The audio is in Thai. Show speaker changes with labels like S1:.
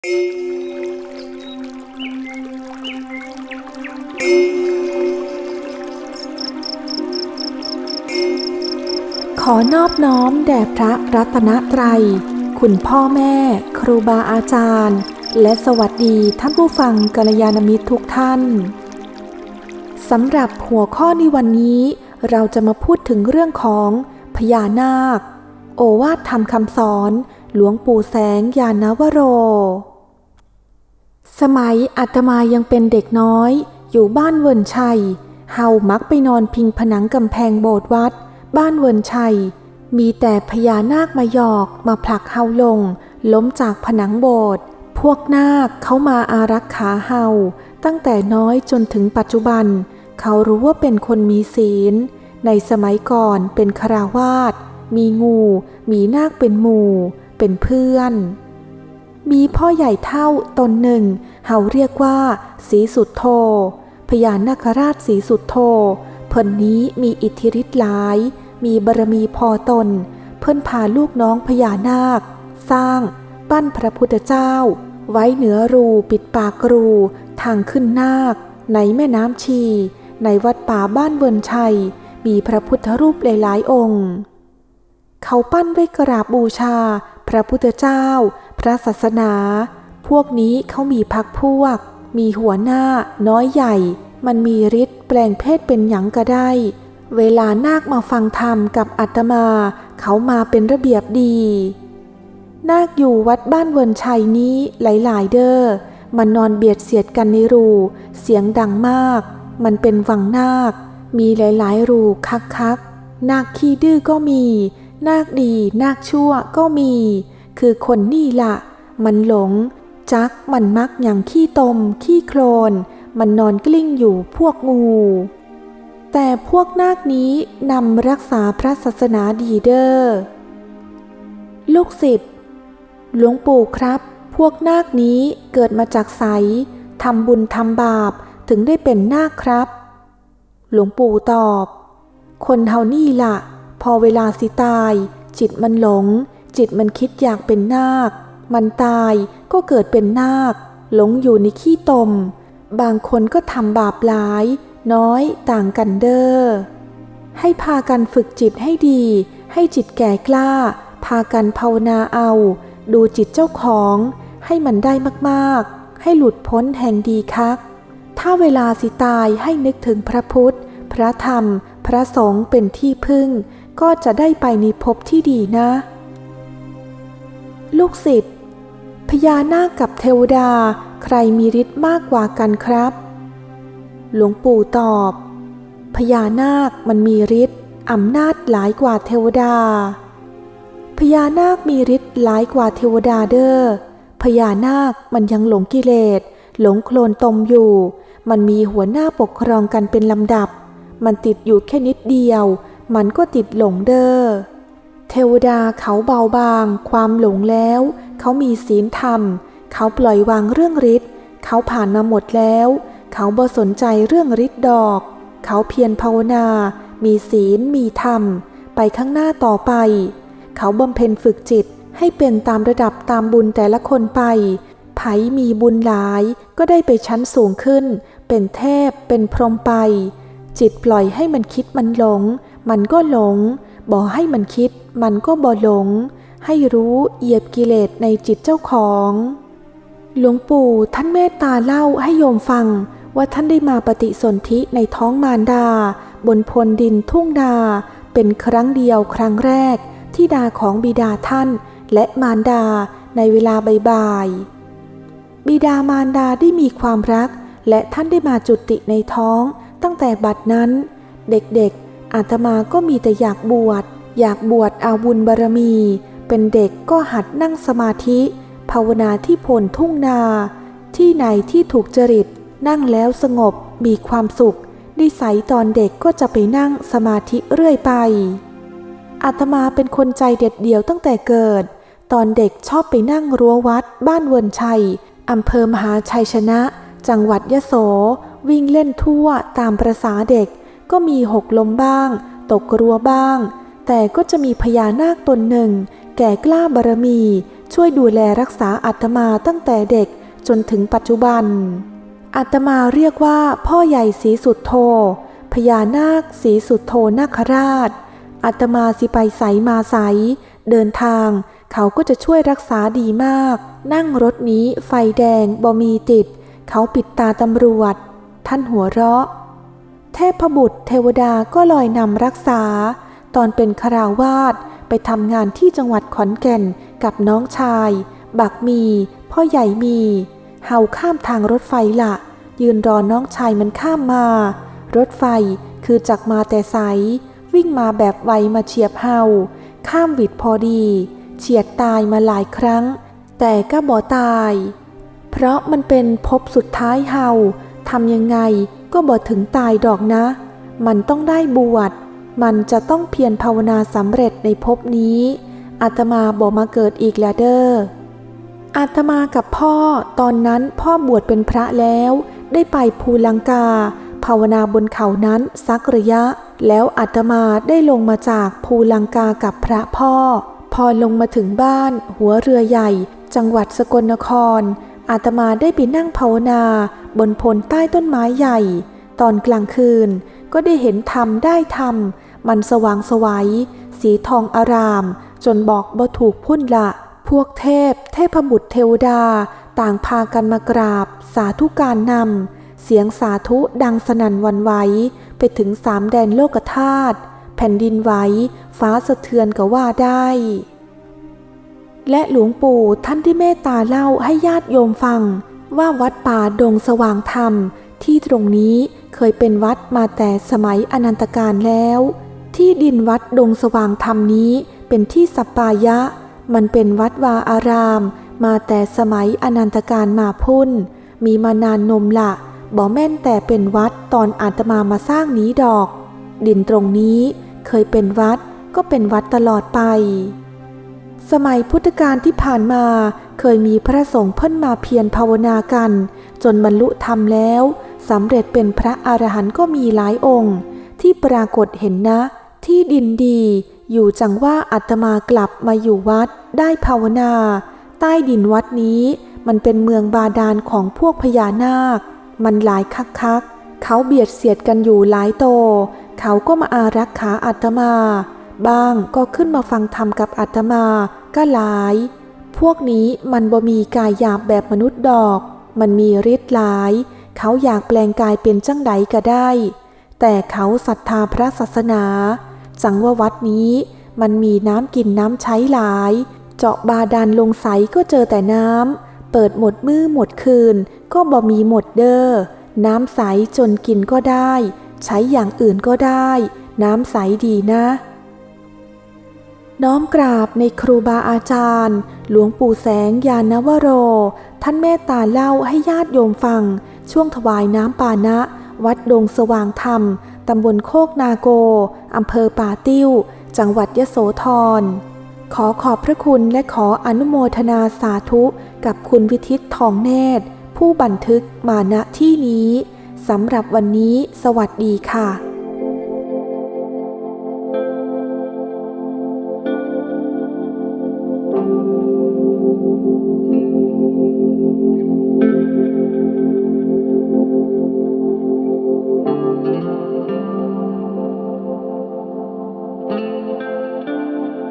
S1: ขอนอบน้อมแด่พระรัตนตรัย คุณพ่อแม่ ครูบาอาจารย์ และสวัสดีท่านผู้ฟังกัลยาณมิตรทุกท่าน สำหรับหัวข้อในวันนี้ เราจะมาพูดถึงเรื่องของพญานาค โอวาทธรรมคำสอน หลวงปู่แสงยานวโร สมัยอาตมายังเป็นเด็กน้อย อยู่บ้านเวิร์นชัย เฮามักไปนอนพิงผนังกำแพงโบสถ์วัด บ้านเวิร์นชัย มีแต่พญานาคมาหยอกมาผลักเฮาลง ล้มจากผนังโบสถ์พวกนาคเขามาอารักขาเฮาตั้งแต่น้อยจนถึงปัจจุบัน เขารู้ว่าเป็นคนมีศีล ในสมัยก่อนเป็นคราวาสมีงู มีนาคเป็นหมู่ เป็นเพื่อน มีพ่อใหญ่เท่าตนหนึ่งเฮาเรียกว่า สีสุดโทพญานาคราชสีสุดโทเพิ่นนี้มีอิทธิฤทธิ์หลาย มีบารมีพอตน เพิ่นพาลูกน้องพญานาค สร้างปั้นพระพุทธเจ้า ไว้เหนือรูปิดปากรู ทางขึ้นนาค ในแม่น้ำชี ในวัดป่าบ้านเวินชัย มีพระพุทธรูปหลายๆองค์ เขาปั้นไว้กราบบูชา พระพุทธเจ้า พระศาสนา พวกนี้เขามีพักพวก มีหัวหน้า น้อยใหญ่ มันมีฤทธิ์แปลงเพศเป็นหยังก็ได้ เวลานาคมาฟังธรรมกับอาตมา เขามาเป็นระเบียบดี นาคอยู่วัดบ้านเวินชัยนี้หลาย ๆ เด้อมันนอนเบียดเสียดกันในรู เสียงดังมาก มันเป็นวังนาค มีหลาย ๆ รูคักคักๆนาคขี้ดื้อก็มี นาคดีนาคชั่วก็มี คือคนนี่ละมันหลง จักมันมักอย่างขี้ตม ขี้โคลน มันนอนกลิ้งอยู่พวกงู แต่พวกนาคนี้นำรักษาพระศาสนาดีเดอ้อลูกศิษย์หลวงปู่ครับ พวกนาคนี้เกิดมาจากไสทำบุญทำบาปถึงได้เป็นนาคครับ หลวงปู่ตอบ คนเฮานี่ล่ะ พอเวลาสิตาย จิตมันหลง จิตมันคิดอยากเป็นนาค มันตายก็เกิดเป็นนาค หลงอยู่ในขี้ตม บางคนก็ทำบาปหลาย น้อยต่างกันเด้อให้พากันฝึกจิตให้ดี ให้จิตแก่กล้า พากันภาวนาเอา ดูจิตเจ้าของ ให้มันได้มากๆ ให้หลุดพ้นแห่งดีคัก ถ้าเวลาสิตายให้นึกถึงพระพุทธ พระธรรม พระสงฆ์เป็นที่พึ่ง ก็จะได้ไปในภพที่ดีนะ ลูกศิษย์พญานาคกับเทวดาใครมีฤทธิ์มากกว่ากันครับ หลวงปู่ตอบ พญานาคมันมีฤทธิ์อำนาจหลายกว่าเทวดา พญานาคมีฤทธิ์หลายกว่าเทวดาเด้อพญานาคมันยังหลงกิเลส หลงโคลนตมอยู่ มันมีหัวหน้าปกครองกันเป็นลำดับ มันติดอยู่แค่นิดเดียว มันก็ติดหลงเด้อ เทวดาเขาเบาบาง ความหลงแล้ว เขามีศีลธรรม เขาปล่อยวางเรื่องฤทธิ์เขาผ่านมาหมดแล้ว เขาบ่สนใจเรื่องฤทธิ์ดอก เขาเพียรภาวนา มีศีลมีธรรม ไปข้างหน้าต่อไป เขาบำเพ็ญฝึกจิตให้เป็นตามระดับตามบุญแต่ละคนไป ไผมีบุญหลายก็ได้ไปชั้นสูงขึ้น เป็นเทพเป็นพรหมไป จิตปล่อยให้มันคิดมันหลง มันก็หลง บ่ให้มันคิด มันก็บ่หลง ให้รู้เหยียบกิเลสในจิตเจ้าของ หลวงปู่ท่านเมตตาเล่าให้โยมฟังว่าท่านได้มาปฏิสนธิในท้องมารดา บนพลดินทุ่งนาเป็นครั้งเดียวครั้งแรก ที่ดาของบิดาท่าน และมารดาในเวลาบ่ายๆบิดามารดาได้มีความรัก และท่านได้มาจุติในท้อง ตั้งแต่บัดนั้น เด็กๆ อาตมาก็มีแต่อยากบวช อยากบวชเอาบุญบารมี เป็นเด็กก็หัดนั่งสมาธิ ภาวนาที่พลทุ่งนา ที่ไหนที่ถูกจริต นั่งแล้วสงบมีความสุข นิสัยตอนเด็กก็จะไปนั่งสมาธิเรื่อยไป อาตมาเป็นคนใจเด็ดเดี่ยวตั้งแต่เกิด ตอนเด็กชอบไปนั่งรั้ววัด บ้านเวินชัยอำเภอมหาชัยชนะ จังหวัดยะโส วิ่งเล่นทั่วตามประษาเด็ก ก็มีหกล้มบ้าง ตกรัวบ้าง แต่ก็จะมีพญานาคตนหนึ่ง แก่กล้าบารมี ช่วยดูแลรักษาอาตมาตั้งแต่เด็กจนถึงปัจจุบันอาตมาเรียกว่าพ่อใหญ่ศรีสุดโท พญานาคศรีสุดโทนาคราชอาตมาสิไปใสมาใส เดินทาง เขาก็จะช่วยรักษาดีมาก นั่งรถนี้ไฟแดงบ่มีติด เขาปิดตาตำรวจ ท่านหัวเราะ เทพบุตรเทวดาก็ลอยนำรักษา ตอนเป็นคราวาสไปทำงานที่จังหวัดขอนแก่นกับน้องชาย บักมี พ่อใหญ่มีเฮาข้ามทางรถไฟละยืนรอน้องชายมันข้ามมา รถไฟคือจักมาแต่ใสวิ่งมาแบบไวมาเฉียบเฮาข้ามวิดพอดี เฉียดตายมาหลายครั้ง แต่ก็บ่ตาย เพราะมันเป็นภพสุดท้ายเฮาทำยังไง ก็บ่ถึงตายดอกนะ มันต้องได้บวช มันจะต้องเพียรภาวนาสำเร็จในภพนี้ อาตมาบอกมาเกิดอีกแล้วเด้อ อาตมากับพ่อตอนนั้นพ่อบวชเป็นพระแล้ว ได้ไปภูลังกา ภาวนาบนเขานั้นสักระยะ แล้วอาตมาได้ลงมาจากภูลังกากับพระพ่อ พอลงมาถึงบ้าน หัวเรือใหญ่ จังหวัดสกลนครอาตมาได้ไปนั่งภาวนา บนพลใต้ต้นไม้ใหญ่ ตอนกลางคืนก็ได้เห็นธรรมได้ธรรม มันสว่างสวัย สีทองอาราม จนบอกบ่ถูกพุ่นละ พวกเทพ เทพบุตรเทวดา ต่างพากันมากราบ สาธุการนำ เสียงสาธุดังสนั่นวันไหว ไปถึงสามแดนโลกธาตุแผ่นดินไหวฟ้าสะเทือนก็ว่าได้ และหลวงปู่ท่านที่เมตตาเล่าให้ญาติโยมฟัง ว่าวัดป่าดงสว่างธรรมที่ตรงนี้เคยเป็นวัดมาแต่สมัยอนันตการแล้ว ที่ดินวัดดงสว่างธรรมนี้เป็นที่สัปปายะ มันเป็นวัดวาอาราม มาแต่สมัยอนันตการมาพุ่น มีมานานนมละบ่แม่นแต่เป็นวัดตอนอาตมามาสร้างนี้ดอก ดินตรงนี้เคยเป็นวัดก็เป็นวัดตลอดไป สมัยพุทธกาลที่ผ่านมาเคยมีพระสงฆ์เพิ่นมาเพียรภาวนากัน จนบรรลุธรรมแล้วสำเร็จเป็นพระอรหันต์ก็มีหลายองค์ ที่ปรากฏเห็นนะ ที่ดินดี อยู่จังว่าอาตมากลับมาอยู่วัด ได้ภาวนา ใต้ดินวัดนี้มันเป็นเมืองบาดาลของพวกพญานาค มันหลายคักคักเขาเบียดเสียดกันอยู่หลายโต เขาก็มาอารักขาอาตมา บ้างก็ขึ้นมาฟังธรรมกับอาตมา ก็หลาย พวกนี้มันบ่มีกายหยาบแบบมนุษย์ดอก มันมีฤทธิ์หลาย เขาอยากแปลงกายเป็นจังใดก็ได้ แต่เขาศรัทธาพระศาสนา จังว่าวัดนี้มันมีน้ำกินน้ำใช้หลาย เจาะบาดาลลงใสก็เจอแต่น้ำ เปิดหมดมือหมดคืน ก็บ่มีหมดเด้อ น้ำใสจนกินก็ได้ ใช้อย่างอื่นก็ได้ น้ำใสดีนะ น้อมกราบในครูบาอาจารย์ หลวงปู่แสงยานวโร ท่านเมตตาเล่าให้ญาติโยมฟัง ช่วงถวายน้ำปานะ วัดดงสว่างธรรม ตำบลโคกนาโก อำเภอป่าติ้ว จังหวัดยโสธร ขอขอบพระคุณและขออนุโมทนาสาธุ กับคุณวิทิตทองเนตร ผู้บันทึกมาณที่นี้ สำหรับวันนี้ สวัสดีค่ะ